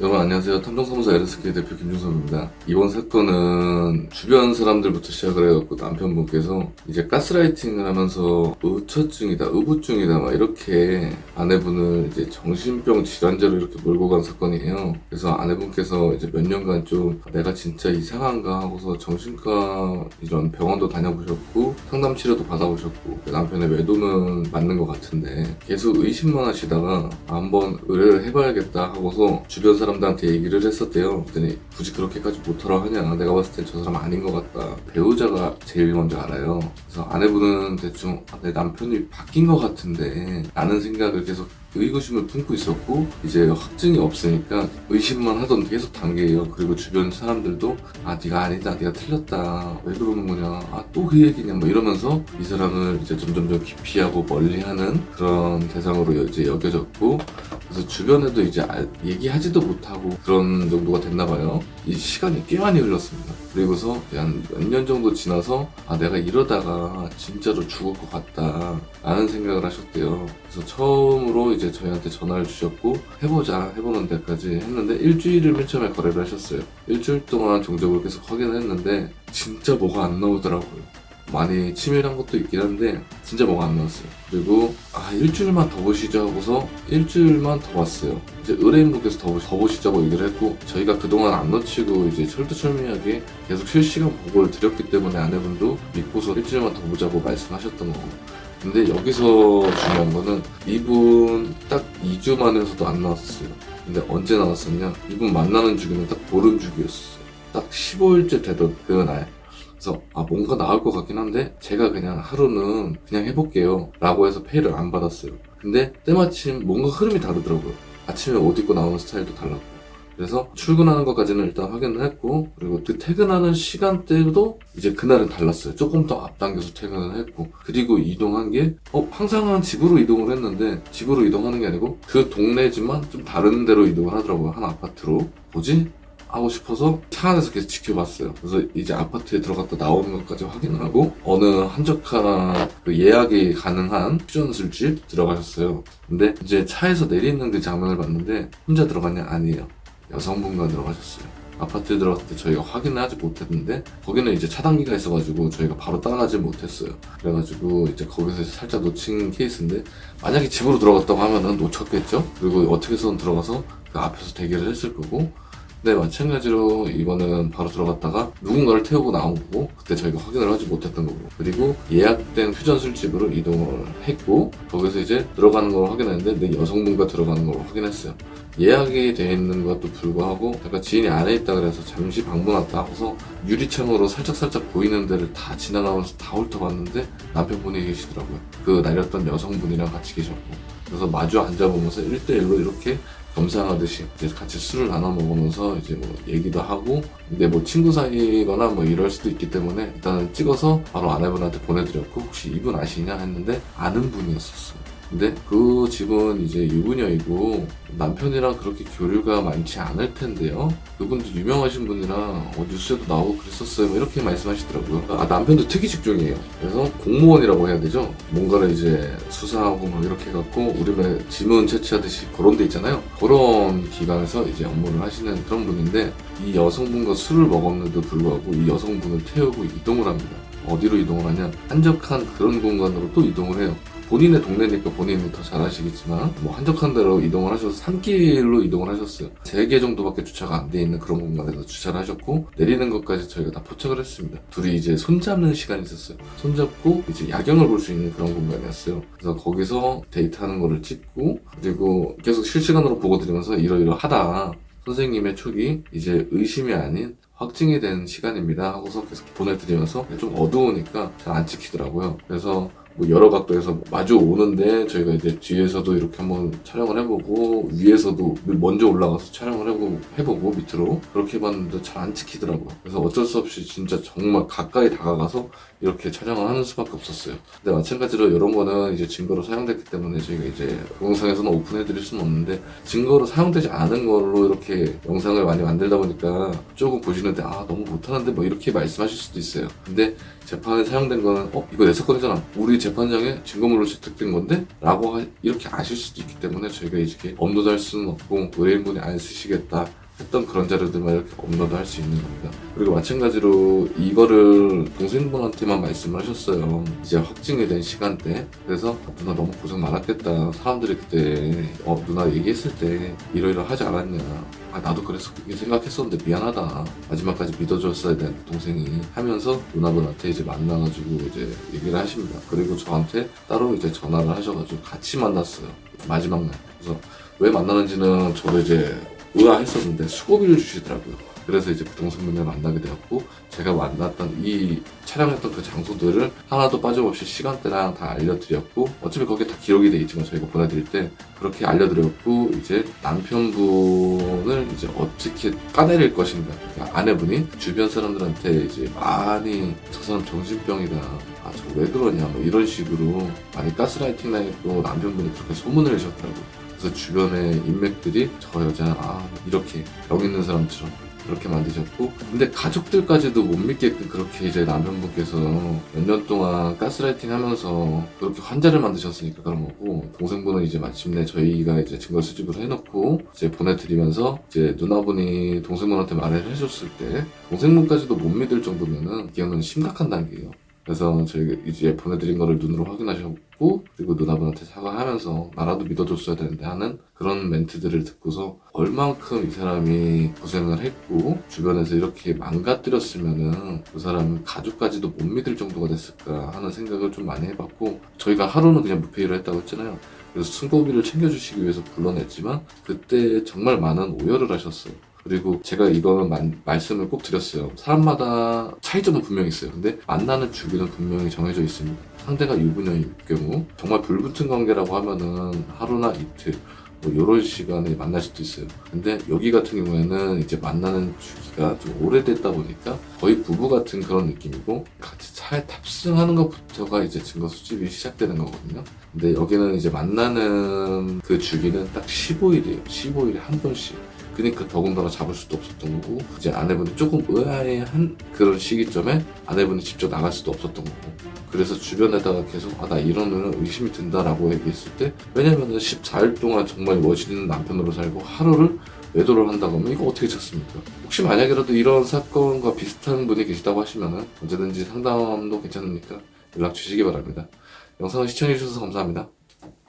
여러분 안녕하세요. 탐정사무소 LSK 대표 김준섭입니다. 이번 사건은 주변 사람들부터 시작을 해갖고 남편분께서 이제 가스라이팅을 하면서 의처증이다, 의부증이다 막 이렇게 아내분을 이제 정신병 질환자로 이렇게 몰고 간 사건이에요. 그래서 아내분께서 이제 몇 년간 좀 내가 진짜 이상한가 하고서 정신과 이런 병원도 다녀보셨고 상담 치료도 받아보셨고 남편의 외도는 맞는 것 같은데 계속 의심만 하시다가 한번 의뢰를 해봐야겠다 하고서 주변 사람 들한테 얘기를 했었대요. 그랬더니 굳이 그렇게까지 못하라 하냐. 내가 봤을 땐 저 사람 아닌 것 같다. 배우자가 제일 먼저 알아요. 그래서 아내분은 대충 아, 내 남편이 바뀐 것 같은데 라는 생각을 계속 의구심을 품고 있었고 이제 확증이 없으니까 의심만 하던 계속 단계예요. 그리고 주변 사람들도 아 네가 아니다, 네가 틀렸다, 왜 그러는 거냐, 아 또 그 얘기냐 뭐 이러면서 이 사람을 이제 점점점 기피하고 멀리하는 그런 대상으로 이제 여겨졌고 주변에도 이제 알- 얘기하지도 못하고 그런 정도가 됐나 봐요. 이 시간이 꽤 많이 흘렀습니다. 그리고서 한 몇 년 정도 지나서 아 내가 이러다가 진짜로 죽을 것 같다 라는 생각을 하셨대요. 그래서 처음으로 이제 저희한테 전화를 주셨고 해보자 해보는 데까지 했는데 일주일을 맨 처음에 거래를 하셨어요. 일주일 동안 종적을 계속 확인을 했는데 진짜 뭐가 안 나오더라고요. 많이 치밀한 것도 있긴 한데 진짜 뭐가 안 나왔어요. 그리고 아 일주일만 더 보시죠 하고서 일주일만 더 봤어요. 이제 의뢰인분께서 더, 더 보시자고 얘기를 했고 저희가 그동안 안 놓치고 이제 철두철미하게 계속 실시간 보고를 드렸기 때문에 아내분도 믿고서 일주일만 더 보자고 말씀하셨던 거고 근데 여기서 중요한 거는 이분 딱 2주 만에서도 안 나왔어요. 근데 언제 나왔었냐? 이분 만나는 주기는 딱 보름 주기였어요. 딱 15일째 되던 그날. 그래서 아 뭔가 나올 것 같긴 한데 제가 그냥 하루는 그냥 해볼게요 라고 해서 페이를 안 받았어요. 근데 때마침 뭔가 흐름이 다르더라고요. 아침에 옷 입고 나오는 스타일도 달랐고. 그래서 출근하는 것까지는 일단 확인을 했고 그리고 그 퇴근하는 시간대도 이제 그날은 달랐어요. 조금 더 앞당겨서 퇴근을 했고. 그리고 이동한 게 어, 항상은 집으로 이동을 했는데 집으로 이동하는 게 아니고 그 동네지만 좀 다른 데로 이동을 하더라고요. 한 아파트로. 뭐지? 하고 싶어서 차 안에서 계속 지켜봤어요. 그래서 이제 아파트에 들어갔다 나오는 것까지 확인을 하고 어느 한적한 그 예약이 가능한 퓨전 술집 들어가셨어요. 근데 이제 차에서 내리는 그 장면을 봤는데 혼자 들어갔냐? 아니에요. 여성분과 들어가셨어요. 아파트에 들어갔을 때 저희가 확인을 하지 못했는데 거기는 이제 차단기가 있어가지고 저희가 바로 따라가지 못했어요. 그래가지고 이제 거기서 살짝 놓친 케이스인데 만약에 집으로 들어갔다고 하면은 놓쳤겠죠? 그리고 어떻게든 들어가서 그 앞에서 대기를 했을 거고 네, 마찬가지로 이거는 바로 들어갔다가 누군가를 태우고 나온 거고 그때 저희가 확인을 하지 못했던 거고 그리고 예약된 퓨전 술집으로 이동을 했고 거기서 이제 들어가는 걸 확인했는데 내 여성분과 들어가는 걸 확인했어요. 예약이 돼 있는 것도 불구하고 약간 지인이 안에 있다 그래서 잠시 방문 왔다 하고서 유리창으로 살짝살짝 보이는 데를 다 지나가면서 다 훑어봤는데 남편분이 계시더라고요. 그 날렸던 여성분이랑 같이 계셨고 그래서 마주 앉아보면서 1대1로 이렇게 겸상하듯이 같이 술을 나눠 먹으면서 이제 뭐 얘기도 하고 근데 뭐 친구 사이거나 뭐 이럴 수도 있기 때문에 일단 찍어서 바로 아내분한테 보내드렸고 혹시 이분 아시냐 했는데 아는 분이었었어요. 근데 그 집은 이제 유부녀이고 남편이랑 그렇게 교류가 많지 않을 텐데요. 그분도 유명하신 분이라 어, 뉴스에도 나오고 그랬었어요. 뭐 이렇게 말씀하시더라고요. 아 남편도 특이 직종이에요. 그래서 공무원이라고 해야 되죠. 뭔가를 이제 수사하고 뭐 이렇게 해갖고 우리의 지문 채취하듯이 그런 데 있잖아요. 그런 기관에서 이제 업무를 하시는 그런 분인데 이 여성분과 술을 먹었는데도 불구하고 이 여성분을 태우고 이동을 합니다. 어디로 이동을 하냐? 한적한 그런 공간으로 또 이동을 해요. 본인의 동네니까 본인이 더 잘 아시겠지만 뭐 한적한 데로 이동을 하셔서 산길로 이동을 하셨어요. 3개 정도밖에 주차가 안 돼 있는 그런 공간에서 주차를 하셨고 내리는 것까지 저희가 다 포착을 했습니다. 둘이 이제 손잡는 시간이 있었어요. 손잡고 이제 야경을 볼 수 있는 그런 공간이었어요. 그래서 거기서 데이트하는 거를 찍고 그리고 계속 실시간으로 보고 드리면서 이러이러하다 선생님의 촉이 이제 의심이 아닌 확증이 된 시간입니다 하고서 계속 보내드리면서 좀 어두우니까 잘 안 찍히더라고요. 그래서 뭐 여러 각도에서 마주 오는데 저희가 이제 뒤에서도 이렇게 한번 촬영을 해보고 위에서도 먼저 올라가서 촬영을 해보고, 해보고 밑으로 그렇게 해봤는데 잘 안 찍히더라고요. 그래서 어쩔 수 없이 진짜 정말 가까이 다가가서 이렇게 촬영을 하는 수밖에 없었어요. 근데 마찬가지로 이런 거는 이제 증거로 사용됐기 때문에 저희가 이제 동영상에서는 오픈해드릴 수는 없는데 증거로 사용되지 않은 걸로 이렇게 영상을 많이 만들다 보니까 조금 보시는데 아 너무 못하는데 뭐 이렇게 말씀하실 수도 있어요. 근데 재판에 사용된 거는 어 이거 내 사건이잖아. 우리 재판장에 증거물로 채택된 건데? 라고 하- 이렇게 아실 수도 있기 때문에 저희가 이렇게 업로드할 수는 없고 의뢰인분이 안 쓰시겠다 했던 그런 자료들만 이렇게 업로드 할 수 있는 겁니다. 그리고 마찬가지로 이거를 동생분한테만 말씀을 하셨어요. 이제 확증이 된 시간대. 그래서 누나 너무 고생 많았겠다. 사람들이 그때 어, 누나 얘기했을 때 이러이러 하지 않았냐. 아 나도 그래서 그렇게 생각했었는데 미안하다. 마지막까지 믿어줬어야 되는 동생이 하면서 누나분한테 이제 만나가지고 이제 얘기를 하십니다. 그리고 저한테 따로 이제 전화를 하셔가지고 같이 만났어요. 마지막 날. 그래서 왜 만나는지는 저도 이제 의아했었는데 수고비를 주시더라고요. 그래서 이제 부동산분을 만나게 되었고 제가 만났던 이 촬영했던 그 장소들을 하나도 빠짐없이 시간대랑 다 알려드렸고 어차피 거기에 다 기록이 돼 있지만 저희가 보내드릴 때 그렇게 알려드렸고 이제 남편분을 이제 어떻게 까내릴 것인가. 그러니까 아내분이 주변 사람들한테 이제 많이 저 사람 정신병이다. 아 저 왜 그러냐. 뭐 이런 식으로 많이 가스라이팅 당했고 남편분이 그렇게 소문을 내셨더라고요 그래서 주변의 인맥들이 저 여자 아 이렇게 병 있는 사람처럼 그렇게 만드셨고 근데 가족들까지도 못 믿게끔 그렇게 이제 남편분께서 몇 년 동안 가스라이팅 하면서 그렇게 환자를 만드셨으니까 그런 거고 동생분은 이제 마침내 저희가 이제 증거 수집을 해놓고 이제 보내드리면서 이제 누나분이 동생분한테 말을 해줬을 때 동생분까지도 못 믿을 정도면은 이거는 심각한 단계예요. 그래서 저희가 이제 보내드린 거를 눈으로 확인하셨고 그리고 누나분한테 사과하면서 나라도 믿어줬어야 되는데 하는 그런 멘트들을 듣고서 얼만큼 이 사람이 고생을 했고 주변에서 이렇게 망가뜨렸으면은 그 사람 가족까지도 못 믿을 정도가 됐을까 하는 생각을 좀 많이 해봤고 저희가 하루는 그냥 무페이로 했다고 했잖아요. 그래서 승고비를 챙겨주시기 위해서 불러냈지만 그때 정말 많은 오열을 하셨어요. 그리고 제가 이거는 만- 말씀을 꼭 드렸어요. 사람마다 차이점은 분명히 있어요. 근데 만나는 주기는 분명히 정해져 있습니다. 상대가 유부녀일 경우 정말 불붙은 관계라고 하면은 하루나 이틀 뭐 이런 시간에 만날 수도 있어요. 근데 여기 같은 경우에는 이제 만나는 주기가 좀 오래됐다 보니까 거의 부부 같은 그런 느낌이고 같이 차에 탑승하는 것부터가 이제 증거 수집이 시작되는 거거든요. 근데 여기는 이제 만나는 그 주기는 딱 15일이에요. 15일에 한 번씩. 그러니까 더군다나 잡을 수도 없었던 거고 이제 아내분이 조금 의아해한 그런 시기점에 아내분이 직접 나갈 수도 없었던 거고 그래서 주변에다가 계속 아 나 이러면 의심이 든다라고 얘기했을 때 왜냐면은 14일 동안 정말 멋있는 남편으로 살고 하루를 외도를 한다고 하면 이거 어떻게 찾습니까? 혹시 만약이라도 이런 사건과 비슷한 분이 계시다고 하시면은 언제든지 상담도 괜찮으니까 연락 주시기 바랍니다. 영상을 시청해주셔서 감사합니다.